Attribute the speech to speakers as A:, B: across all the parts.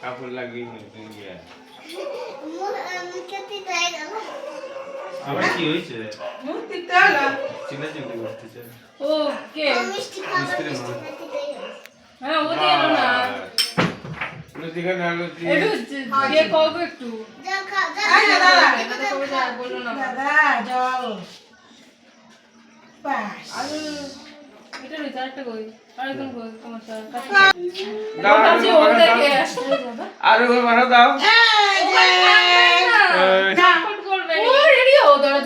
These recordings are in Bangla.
A: কাপড় লাগিয়ে আবার কি হয়েছে?
B: মূর্তি তালা
A: চিল্লা চিল্লি করতেছে
C: ও কে
A: মিস্ত্রি মা
C: হ্যাঁ ও দিয়ে না।
A: না লুচি
C: একটু?
B: দাদা জল
C: আর তোমার
A: দাও,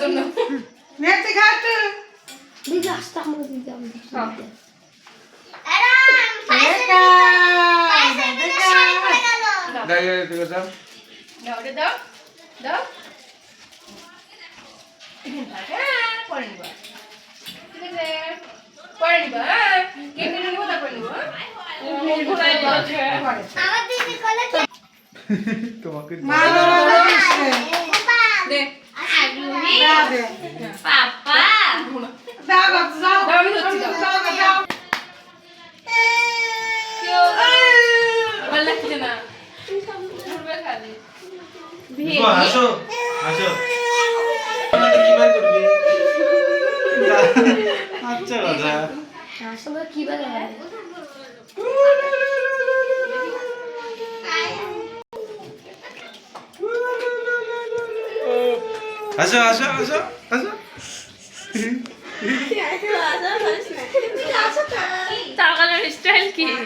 C: জন্য।
B: নেচে ঘাট
D: দিদি আসতে আমরা দিদি আমি
C: হ্যাঁ।
A: দাও দাও
C: দাও। দাও। থাক, হ্যাঁ, নিবা। ঠিক আছে পরে নিবা হ্যাঁ কেক কেটে নিবো তারপরে নিবো হ্যাঁ?
A: তোমাকে
D: পাপা
B: দাও দাও
C: দাও, দাও। কেউ ভালো লাগছে না?
A: আসো আসো কি আচ্ছা কথা
D: আসলে কি বলে
A: আসো আসো আসো আসো
C: টাকার স্টাইল কি না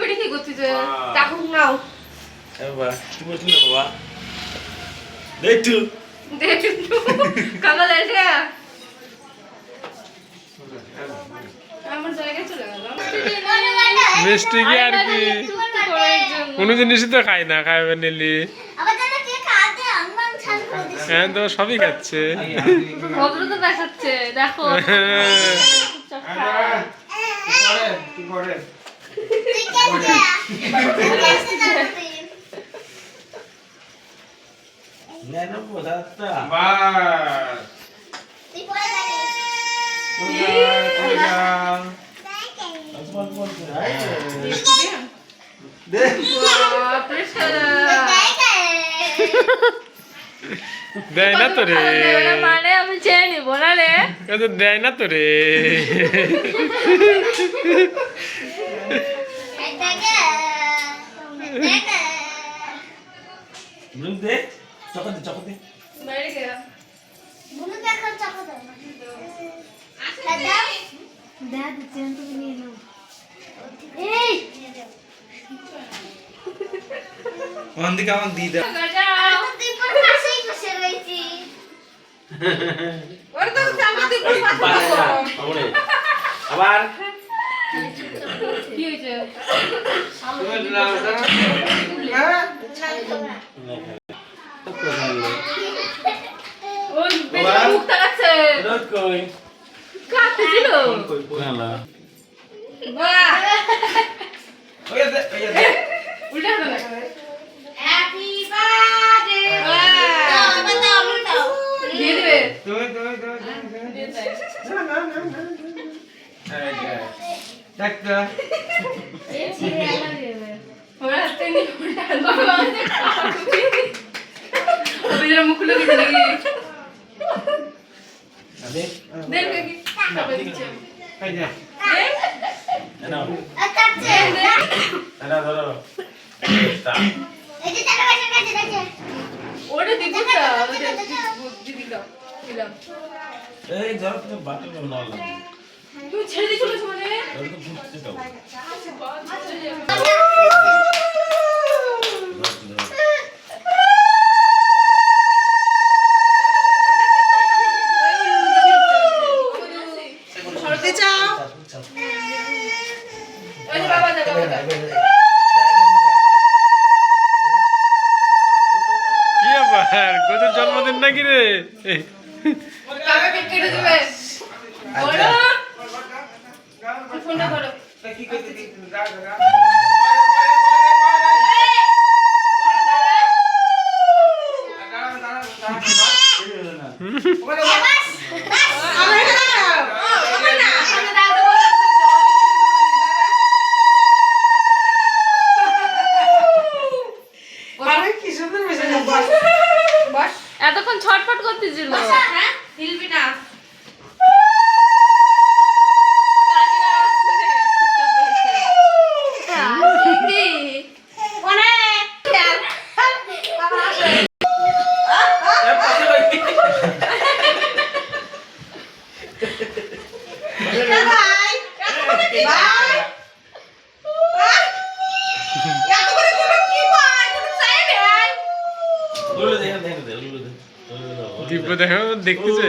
C: পেটে কি করছিস
D: নাও
E: বাবা না বাবা
C: দেখ
F: মিষ্টি কি আর কি? কোনো জিনিসই তো খাই না খাইবে নিলি। হ্যাঁ তো সবই খাচ্ছে।
C: ভদ্র তো দেখাচ্ছে দেখো। চুপচাপ
F: দেয় না তো রে
C: মানে আমি চেয়ে নিব না রে
F: তো দেয় না তো রে
E: ব্লুম দে চকতে চকতে
C: বাইরে গেলাম
D: দেখ দিচ্ছি তুমি নিয়ে নাও এই
E: ওখান থেকে আমাকে দিয়ে দাও
C: যাও
B: ওর তো সামনে তুই বসে
E: আমরে আবার?
C: কি হয়েছে? ওই
E: তা
C: ওটা দিদি দাও দিলাম
E: এই ধরো তুমি বাটন না লাগবে
C: তুমি ছেড়ে দিয়ে চলেছো মানে
E: ধরো তো ফুটছে তো
C: বাচ্চা
F: দেখো দেখতেছে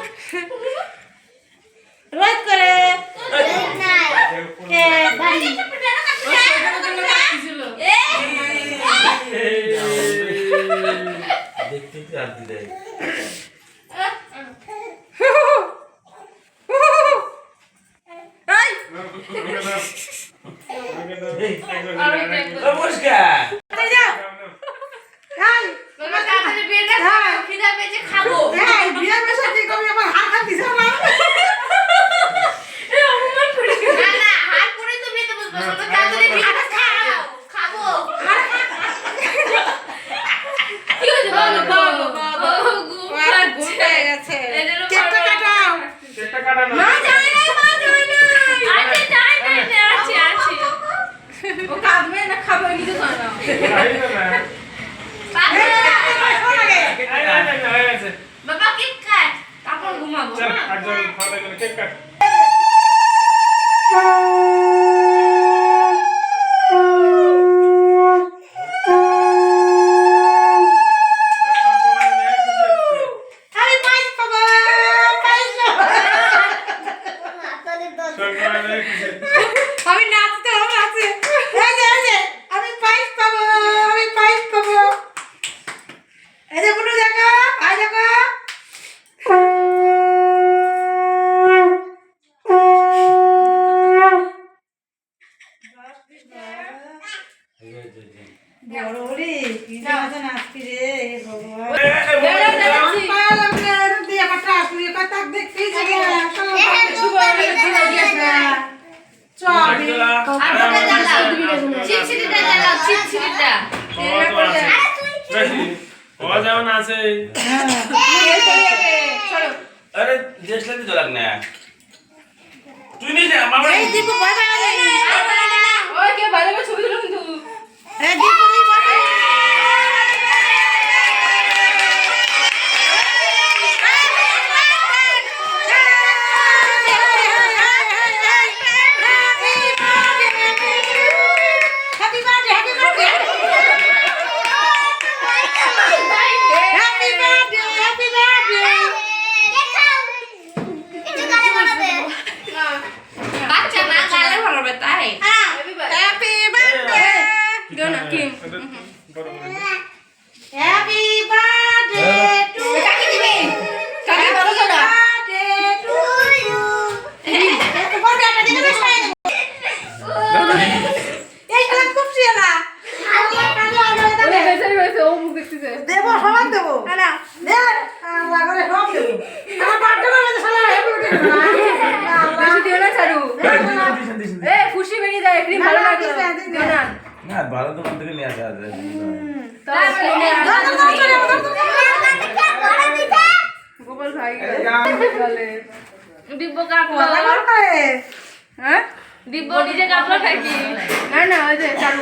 E: अरे देश लगे
B: तो लगना है तू नहीं
C: जा मामा ভালো
E: দোকান থেকে নিয়ে আসা যায়
D: গোপাল
C: দিব্য কাপড় দিব্য নিজে কাপড় থাকি
D: না না ওই যে
B: চারু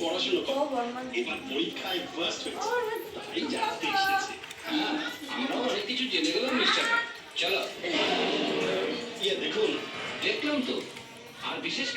B: পড়াশোনা এবার পরীক্ষায় ফার্স্ট হয়েছে। তাই যা দেখেছে হ্যাঁ।
G: আমরা অনেক কিছু জেনে গেলাম মিস্টার চলো। ইয়ে দেখুন। দেখলাম তো। আর বিশেষ